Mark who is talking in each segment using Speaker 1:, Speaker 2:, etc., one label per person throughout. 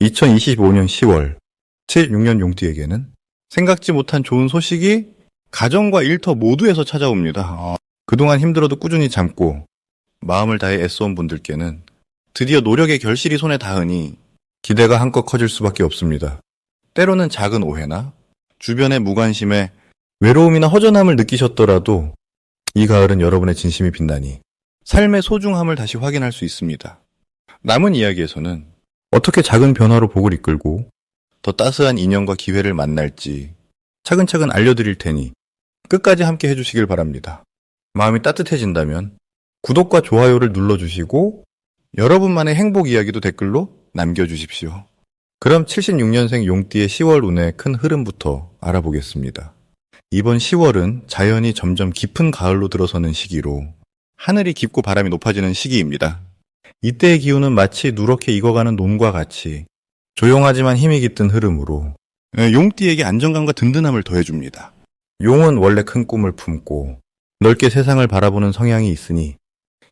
Speaker 1: 2025년 10월 7, 6년 용띠에게는 생각지 못한 좋은 소식이 가정과 일터 모두에서 찾아옵니다. 어, 그동안 힘들어도 꾸준히 참고 마음을 다해 애써온 분들께는 드디어 노력의 결실이 손에 닿으니 기대가 한껏 커질 수밖에 없습니다. 때로는 작은 오해나 주변의 무관심에 외로움이나 허전함을 느끼셨더라도 이 가을은 여러분의 진심이 빛나니 삶의 소중함을 다시 확인할 수 있습니다. 남은 이야기에서는 어떻게 작은 변화로 복을 이끌고 더 따스한 인연과 기회를 만날지 차근차근 알려드릴 테니 끝까지 함께 해주시길 바랍니다. 마음이 따뜻해진다면 구독과 좋아요를 눌러주시고 여러분만의 행복 이야기도 댓글로 남겨주십시오. 그럼 76년생 용띠의 10월 운의 큰 흐름부터 알아보겠습니다. 이번 10월은 자연이 점점 깊은 가을로 들어서는 시기로 하늘이 깊고 바람이 높아지는 시기입니다. 이때의 기운은 마치 누렇게 익어가는 논과 같이 조용하지만 힘이 깃든 흐름으로 예, 용띠에게 안정감과 든든함을 더해줍니다. 용은 원래 큰 꿈을 품고 넓게 세상을 바라보는 성향이 있으니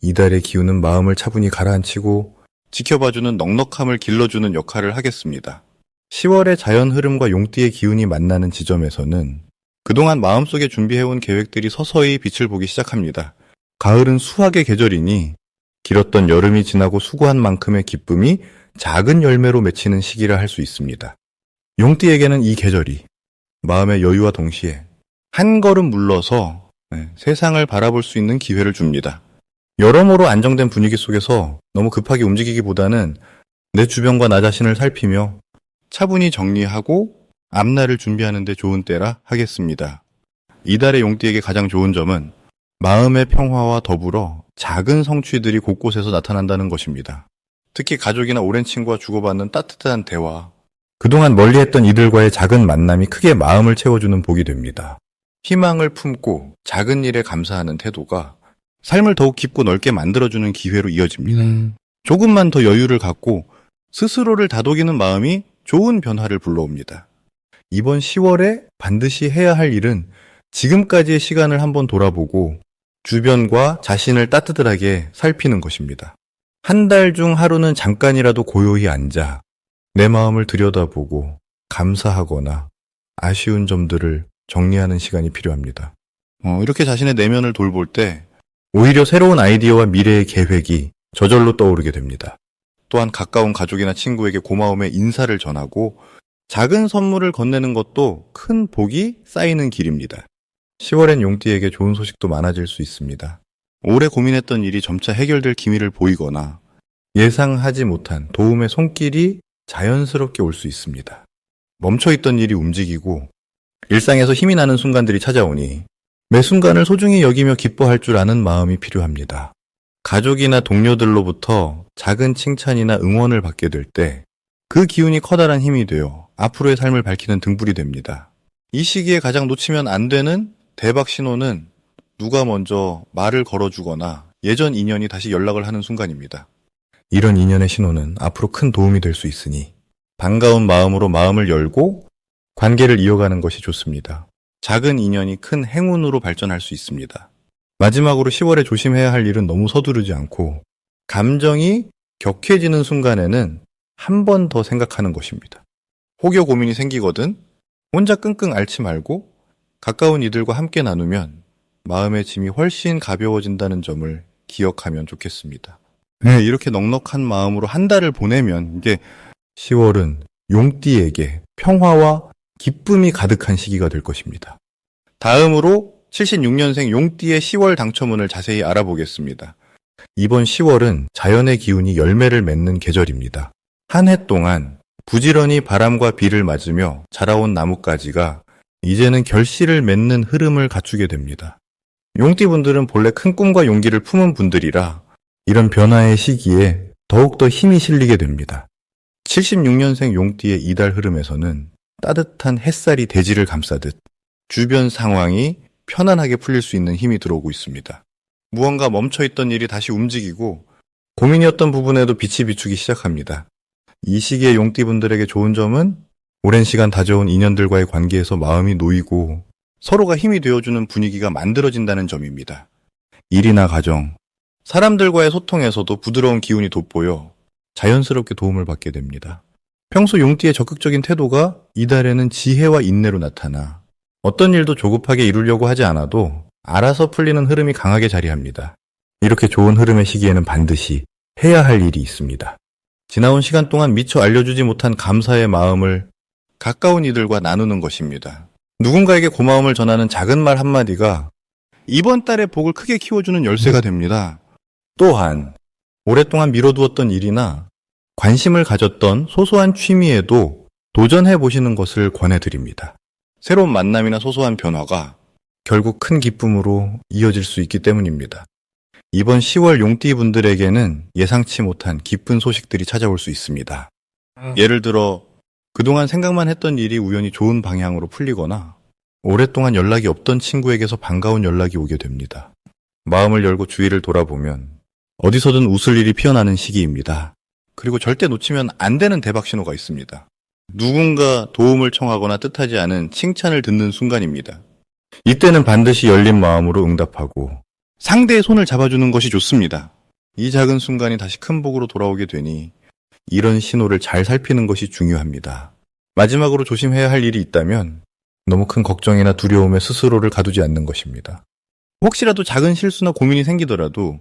Speaker 1: 이달의 기운은 마음을 차분히 가라앉히고 지켜봐주는 넉넉함을 길러주는 역할을 하겠습니다. 10월의 자연 흐름과 용띠의 기운이 만나는 지점에서는 그동안 마음속에 준비해온 계획들이 서서히 빛을 보기 시작합니다. 가을은 수학의 계절이니 길었던 여름이 지나고 수고한 만큼의 기쁨이 작은 열매로 맺히는 시기라 할 수 있습니다. 용띠에게는 이 계절이 마음의 여유와 동시에 한 걸음 물러서 네, 세상을 바라볼 수 있는 기회를 줍니다. 여러모로 안정된 분위기 속에서 너무 급하게 움직이기보다는 내 주변과 나 자신을 살피며 차분히 정리하고 앞날을 준비하는 데 좋은 때라 하겠습니다. 이달의 용띠에게 가장 좋은 점은 마음의 평화와 더불어 작은 성취들이 곳곳에서 나타난다는 것입니다. 특히 가족이나 오랜 친구와 주고받는 따뜻한 대화, 그동안 멀리했던 이들과의 작은 만남이 크게 마음을 채워주는 복이 됩니다. 희망을 품고 작은 일에 감사하는 태도가 삶을 더욱 깊고 넓게 만들어주는 기회로 이어집니다. 조금만 더 여유를 갖고 스스로를 다독이는 마음이 좋은 변화를 불러옵니다. 이번 10월에 반드시 해야 할 일은 지금까지의 시간을 한번 돌아보고 주변과 자신을 따뜻하게 살피는 것입니다. 한 달 중 하루는 잠깐이라도 고요히 앉아 내 마음을 들여다보고 감사하거나 아쉬운 점들을 정리하는 시간이 필요합니다. 어, 이렇게 자신의 내면을 돌볼 때 오히려 새로운 아이디어와 미래의 계획이 저절로 떠오르게 됩니다. 또한 가까운 가족이나 친구에게 고마움의 인사를 전하고 작은 선물을 건네는 것도 큰 복이 쌓이는 길입니다. 10월엔 용띠에게 좋은 소식도 많아질 수 있습니다. 오래 고민했던 일이 점차 해결될 기미를 보이거나 예상하지 못한 도움의 손길이 자연스럽게 올 수 있습니다. 멈춰있던 일이 움직이고 일상에서 힘이 나는 순간들이 찾아오니 매 순간을 소중히 여기며 기뻐할 줄 아는 마음이 필요합니다. 가족이나 동료들로부터 작은 칭찬이나 응원을 받게 될 때 그 기운이 커다란 힘이 되어 앞으로의 삶을 밝히는 등불이 됩니다. 이 시기에 가장 놓치면 안 되는 대박 신호는 누가 먼저 말을 걸어주거나 예전 인연이 다시 연락을 하는 순간입니다. 이런 인연의 신호는 앞으로 큰 도움이 될 수 있으니 반가운 마음으로 마음을 열고 관계를 이어가는 것이 좋습니다. 작은 인연이 큰 행운으로 발전할 수 있습니다. 마지막으로 10월에 조심해야 할 일은 너무 서두르지 않고 감정이 격해지는 순간에는 한 번 더 생각하는 것입니다. 혹여 고민이 생기거든 혼자 끙끙 앓지 말고 가까운 이들과 함께 나누면 마음의 짐이 훨씬 가벼워진다는 점을 기억하면 좋겠습니다. 네, 이렇게 넉넉한 마음으로 한 달을 보내면 이제 10월은 용띠에게 평화와 기쁨이 가득한 시기가 될 것입니다. 다음으로 76년생 용띠의 10월 당첨운을 자세히 알아보겠습니다. 이번 10월은 자연의 기운이 열매를 맺는 계절입니다. 한 해 동안 부지런히 바람과 비를 맞으며 자라온 나뭇가지가 이제는 결실을 맺는 흐름을 갖추게 됩니다. 용띠분들은 본래 큰 꿈과 용기를 품은 분들이라 이런 변화의 시기에 더욱더 힘이 실리게 됩니다. 76년생 용띠의 이달 흐름에서는 따뜻한 햇살이 대지를 감싸듯 주변 상황이 편안하게 풀릴 수 있는 힘이 들어오고 있습니다. 무언가 멈춰있던 일이 다시 움직이고 고민이었던 부분에도 빛이 비추기 시작합니다. 이 시기의 용띠분들에게 좋은 점은 오랜 시간 다져온 인연들과의 관계에서 마음이 놓이고 서로가 힘이 되어주는 분위기가 만들어진다는 점입니다. 일이나 가정, 사람들과의 소통에서도 부드러운 기운이 돋보여 자연스럽게 도움을 받게 됩니다. 평소 용띠의 적극적인 태도가 이달에는 지혜와 인내로 나타나 어떤 일도 조급하게 이루려고 하지 않아도 알아서 풀리는 흐름이 강하게 자리합니다. 이렇게 좋은 흐름의 시기에는 반드시 해야 할 일이 있습니다. 지나온 시간 동안 미처 알려주지 못한 감사의 마음을 가까운 이들과 나누는 것입니다. 누군가에게 고마움을 전하는 작은 말 한마디가 이번 달의 복을 크게 키워주는 열쇠가 됩니다. 또한 오랫동안 미뤄두었던 일이나 관심을 가졌던 소소한 취미에도 도전해 보시는 것을 권해드립니다. 새로운 만남이나 소소한 변화가 결국 큰 기쁨으로 이어질 수 있기 때문입니다. 이번 10월 용띠 분들에게는 예상치 못한 기쁜 소식들이 찾아올 수 있습니다. 예를 들어 그동안 생각만 했던 일이 우연히 좋은 방향으로 풀리거나 오랫동안 연락이 없던 친구에게서 반가운 연락이 오게 됩니다. 마음을 열고 주위를 돌아보면 어디서든 웃을 일이 피어나는 시기입니다. 그리고 절대 놓치면 안 되는 대박 신호가 있습니다. 누군가 도움을 청하거나 뜻하지 않은 칭찬을 듣는 순간입니다. 이때는 반드시 열린 마음으로 응답하고 상대의 손을 잡아주는 것이 좋습니다. 이 작은 순간이 다시 큰 복으로 돌아오게 되니 이런 신호를 잘 살피는 것이 중요합니다. 마지막으로 조심해야 할 일이 있다면 너무 큰 걱정이나 두려움에 스스로를 가두지 않는 것입니다. 혹시라도 작은 실수나 고민이 생기더라도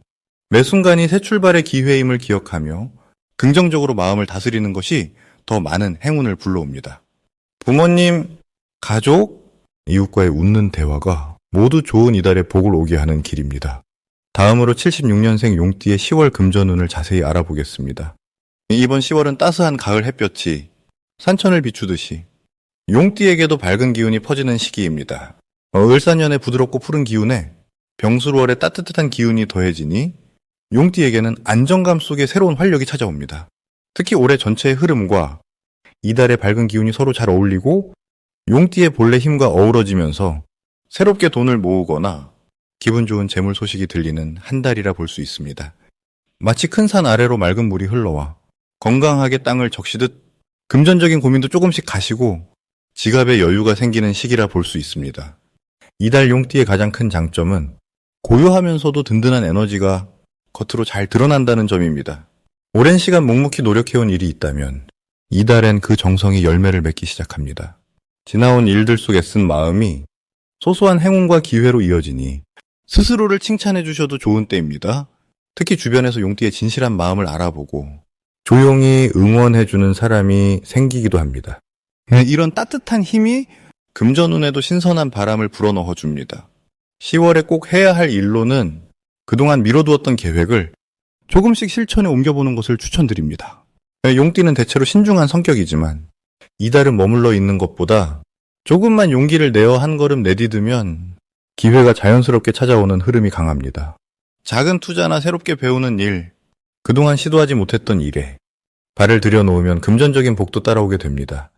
Speaker 1: 매 순간이 새 출발의 기회임을 기억하며 긍정적으로 마음을 다스리는 것이 더 많은 행운을 불러옵니다. 부모님, 가족, 이웃과의 웃는 대화가 모두 좋은 이달의 복을 오게 하는 길입니다. 다음으로 76년생 용띠의 10월 금전운을 자세히 알아보겠습니다. 이번 10월은 따스한 가을 햇볕이 산천을 비추듯이 용띠에게도 밝은 기운이 퍼지는 시기입니다. 어, 을사년의 부드럽고 푸른 기운에 병수월의 따뜻한 기운이 더해지니 용띠에게는 안정감 속에 새로운 활력이 찾아옵니다. 특히 올해 전체의 흐름과 이달의 밝은 기운이 서로 잘 어울리고 용띠의 본래 힘과 어우러지면서 새롭게 돈을 모으거나 기분 좋은 재물 소식이 들리는 한 달이라 볼 수 있습니다. 마치 큰 산 아래로 맑은 물이 흘러와 건강하게 땅을 적시듯 금전적인 고민도 조금씩 가시고 지갑에 여유가 생기는 시기라 볼 수 있습니다. 이달 용띠의 가장 큰 장점은 고요하면서도 든든한 에너지가 겉으로 잘 드러난다는 점입니다. 오랜 시간 묵묵히 노력해온 일이 있다면 이달엔 그 정성이 열매를 맺기 시작합니다. 지나온 일들 속에 쓴 마음이 소소한 행운과 기회로 이어지니 스스로를 칭찬해 주셔도 좋은 때입니다. 특히 주변에서 용띠의 진실한 마음을 알아보고 조용히 응원해 주는 사람이 생기기도 합니다. 이런 따뜻한 힘이 금전운에도 신선한 바람을 불어넣어 줍니다. 10월에 꼭 해야 할 일로는 그동안 미뤄두었던 계획을 조금씩 실천에 옮겨보는 것을 추천드립니다. 용띠는 대체로 신중한 성격이지만 이달은 머물러 있는 것보다 조금만 용기를 내어 한 걸음 내디디면 기회가 자연스럽게 찾아오는 흐름이 강합니다. 작은 투자나 새롭게 배우는 일, 그동안 시도하지 못했던 일에 발을 들여놓으면 금전적인 복도 따라오게 됩니다.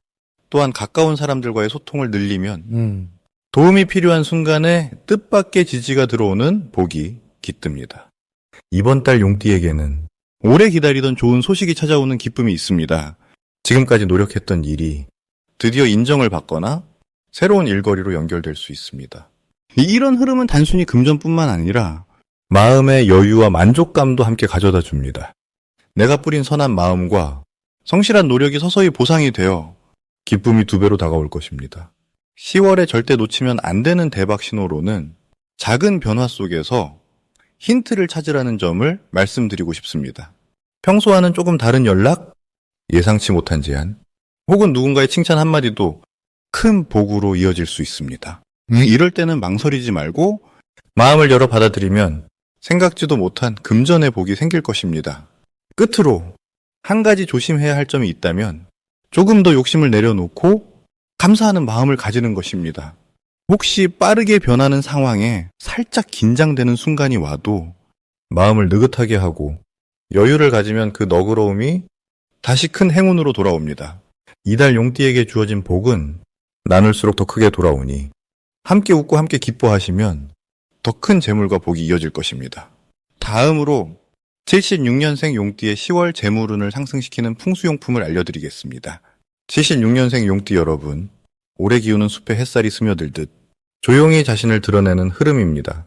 Speaker 1: 또한 가까운 사람들과의 소통을 늘리면 도움이 필요한 순간에 뜻밖의 지지가 들어오는 복이 깃듭니다. 이번 달 용띠에게는 오래 기다리던 좋은 소식이 찾아오는 기쁨이 있습니다. 지금까지 노력했던 일이 드디어 인정을 받거나 새로운 일거리로 연결될 수 있습니다. 이런 흐름은 단순히 금전뿐만 아니라 마음의 여유와 만족감도 함께 가져다 줍니다. 내가 뿌린 선한 마음과 성실한 노력이 서서히 보상이 되어 기쁨이 두 배로 다가올 것입니다. 10월에 절대 놓치면 안 되는 대박 신호로는 작은 변화 속에서 힌트를 찾으라는 점을 말씀드리고 싶습니다. 평소와는 조금 다른 연락, 예상치 못한 제안, 혹은 누군가의 칭찬 한마디도 큰 복으로 이어질 수 있습니다. 이럴 때는 망설이지 말고 마음을 열어 받아들이면 생각지도 못한 금전의 복이 생길 것입니다. 끝으로 한 가지 조심해야 할 점이 있다면 조금 더 욕심을 내려놓고 감사하는 마음을 가지는 것입니다. 혹시 빠르게 변하는 상황에 살짝 긴장되는 순간이 와도 마음을 느긋하게 하고 여유를 가지면 그 너그러움이 다시 큰 행운으로 돌아옵니다. 이달 용띠에게 주어진 복은 나눌수록 더 크게 돌아오니 함께 웃고 함께 기뻐하시면 더 큰 재물과 복이 이어질 것입니다. 다음으로 76년생 용띠의 10월 재물운을 상승시키는 풍수용품을 알려드리겠습니다. 76년생 용띠 여러분, 오래 기우는 숲에 햇살이 스며들듯 조용히 자신을 드러내는 흐름입니다.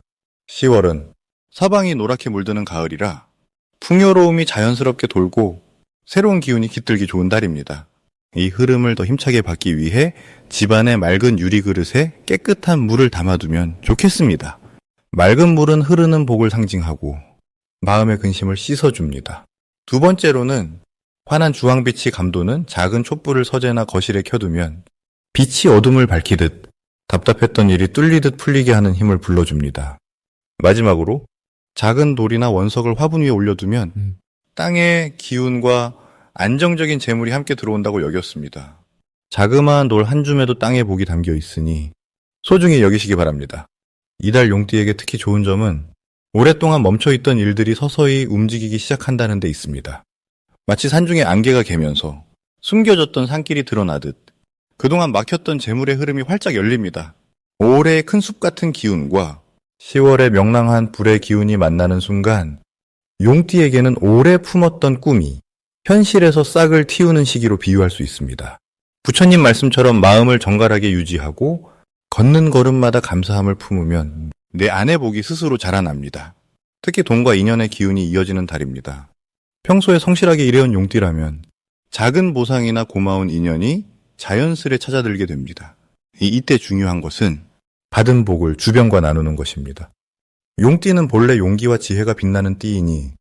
Speaker 1: 10월은 사방이 노랗게 물드는 가을이라 풍요로움이 자연스럽게 돌고 새로운 기운이 깃들기 좋은 달입니다. 이 흐름을 더 힘차게 받기 위해 집안의 맑은 유리 그릇에 깨끗한 물을 담아두면 좋겠습니다. 맑은 물은 흐르는 복을 상징하고 마음의 근심을 씻어줍니다. 두 번째로는 환한 주황빛이 감도는 작은 촛불을 서재나 거실에 켜두면 빛이 어둠을 밝히듯 답답했던 일이 뚫리듯 풀리게 하는 힘을 불러줍니다. 마지막으로 작은 돌이나 원석을 화분 위에 올려두면
Speaker 2: 음.
Speaker 1: 땅의 기운과 안정적인 재물이 함께 들어온다고 여겼습니다. 자그마한 돌 한 줌에도 땅의 복이 담겨 있으니 소중히 여기시기 바랍니다. 이달 용띠에게 특히 좋은 점은 오랫동안 멈춰있던 일들이 서서히 움직이기 시작한다는 데 있습니다. 마치 산중에 안개가 개면서 숨겨졌던 산길이 드러나듯 그동안 막혔던 재물의 흐름이 활짝 열립니다. 올해의 큰 숲 같은 기운과 10월의 명랑한 불의 기운이 만나는 순간 용띠에게는 오래 품었던 꿈이 현실에서 싹을 틔우는 시기로 비유할 수 있습니다. 부처님 말씀처럼 마음을 정갈하게 유지하고 걷는 걸음마다 감사함을 품으면 내 안의 복이 스스로 자라납니다. 특히 돈과 인연의 기운이 이어지는 달입니다. 평소에 성실하게 일해온 용띠라면 작은 보상이나 고마운 인연이 자연스레 찾아들게 됩니다. 이- 이때 중요한 것은 받은 복을 주변과 나누는 것입니다. 용띠는 본래 용기와 지혜가 빛나는 띠이니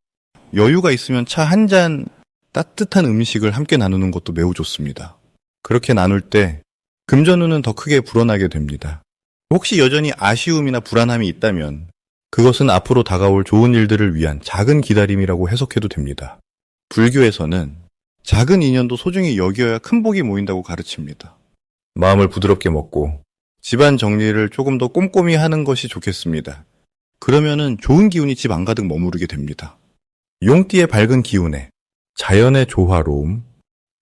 Speaker 1: 여유가 있으면 차 한 잔 따뜻한 음식을 함께 나누는 것도 매우 좋습니다. 그렇게 나눌 때 금전운은 더 크게 불어나게 됩니다. 혹시 여전히 아쉬움이나 불안함이 있다면 그것은 앞으로 다가올 좋은 일들을 위한 작은 기다림이라고 해석해도 됩니다. 불교에서는 작은 인연도 소중히 여겨야 큰 복이 모인다고 가르칩니다. 마음을 부드럽게 먹고 집안 정리를 조금 더 꼼꼼히 하는 것이 좋겠습니다. 그러면은 좋은 기운이 집 안 가득 머무르게 됩니다. 용띠의 밝은 기운에 자연의 조화로움,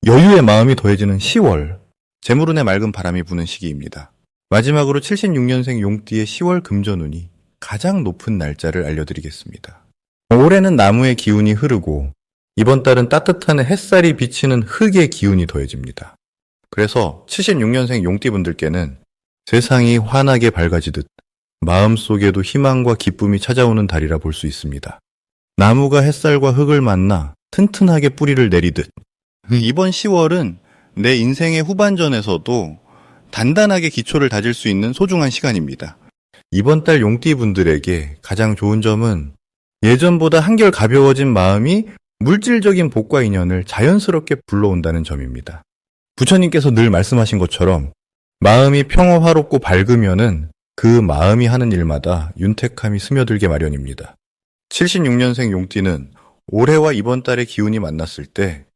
Speaker 1: 여유의 마음이 더해지는 10월, 재물운의 맑은 바람이 부는 시기입니다. 마지막으로 76년생 용띠의 10월 금전운이 가장 높은 날짜를 알려드리겠습니다. 올해는 나무의 기운이 흐르고 이번 달은 따뜻한 햇살이 비치는 흙의 기운이 더해집니다. 그래서 76년생 용띠분들께는 세상이 환하게 밝아지듯 마음속에도 희망과 기쁨이 찾아오는 달이라 볼 수 있습니다. 나무가 햇살과 흙을 만나 튼튼하게 뿌리를 내리듯 이번 10월은 내 인생의 후반전에서도 단단하게 기초를 다질 수 있는 소중한 시간입니다. 이번 달 용띠 분들에게 가장 좋은 점은 예전보다 한결 가벼워진 마음이 물질적인 복과 인연을 자연스럽게 불러온다는 점입니다. 부처님께서 늘 말씀하신 것처럼 마음이 평화화롭고 밝으면은 그 마음이 하는 일마다 윤택함이 스며들게 마련입니다. 76년생 용띠는 올해와 이번 달의 기운이 만났을 때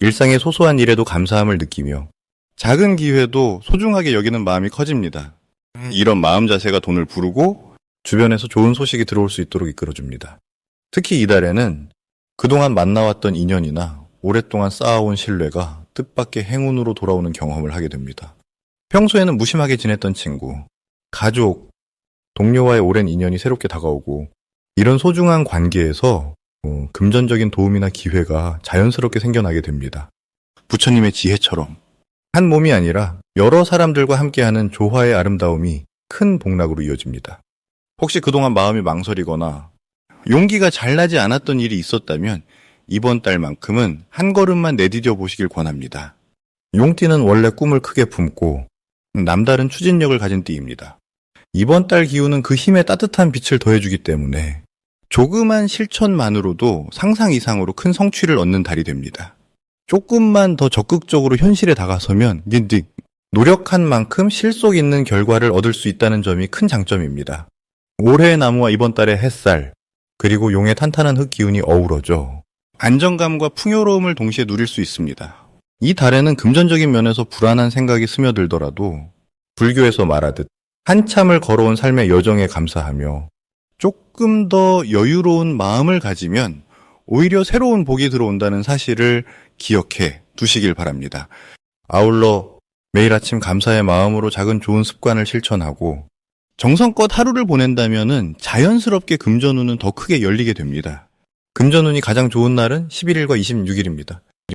Speaker 1: 일상의 소소한 일에도 감사함을 느끼며 작은 기회도 소중하게 여기는 마음이 커집니다. 이런 마음 자세가 돈을 부르고 주변에서 좋은 소식이 들어올 수 있도록 이끌어줍니다. 특히 이달에는 그동안 만나왔던 인연이나 오랫동안 쌓아온 신뢰가 뜻밖의 행운으로 돌아오는 경험을 하게 됩니다. 평소에는 무심하게 지냈던 친구, 가족, 동료와의 오랜 인연이 새롭게 다가오고 이런 소중한 관계에서 어, 금전적인 도움이나 기회가 자연스럽게 생겨나게 됩니다. 부처님의 지혜처럼 한 몸이 아니라 여러 사람들과 함께하는 조화의 아름다움이 큰 복락으로 이어집니다. 혹시 그동안 마음이 망설이거나 용기가 잘 나지 않았던 일이 있었다면 이번 달만큼은 한 걸음만 내디뎌 보시길 권합니다. 용띠는 원래 꿈을 크게 품고 남다른 추진력을 가진 띠입니다. 이번 달 기운은 그 힘에 따뜻한 빛을 더해주기 때문에 조그만 실천만으로도 상상 이상으로 큰 성취를 얻는 달이 됩니다. 조금만 더 적극적으로 현실에 다가서면 닌딕 노력한 만큼 실속 있는 결과를 얻을 수 있다는 점이 큰 장점입니다. 올해의 나무와 이번 달의 햇살, 그리고 용의 탄탄한 흙 기운이 어우러져 안정감과 풍요로움을 동시에 누릴 수 있습니다. 이 달에는 금전적인 면에서 불안한 생각이 스며들더라도 불교에서 말하듯 한참을 걸어온 삶의 여정에 감사하며 조금 더 여유로운 마음을 가지면 오히려 새로운 복이 들어온다는 사실을 기억해 두시길 바랍니다. 아울러 매일 아침 감사의 마음으로 작은 좋은 습관을 실천하고 정성껏 하루를 보낸다면은 자연스럽게 금전운은 더 크게 열리게 됩니다. 금전운이 가장 좋은 날은 11일과 26일입니다.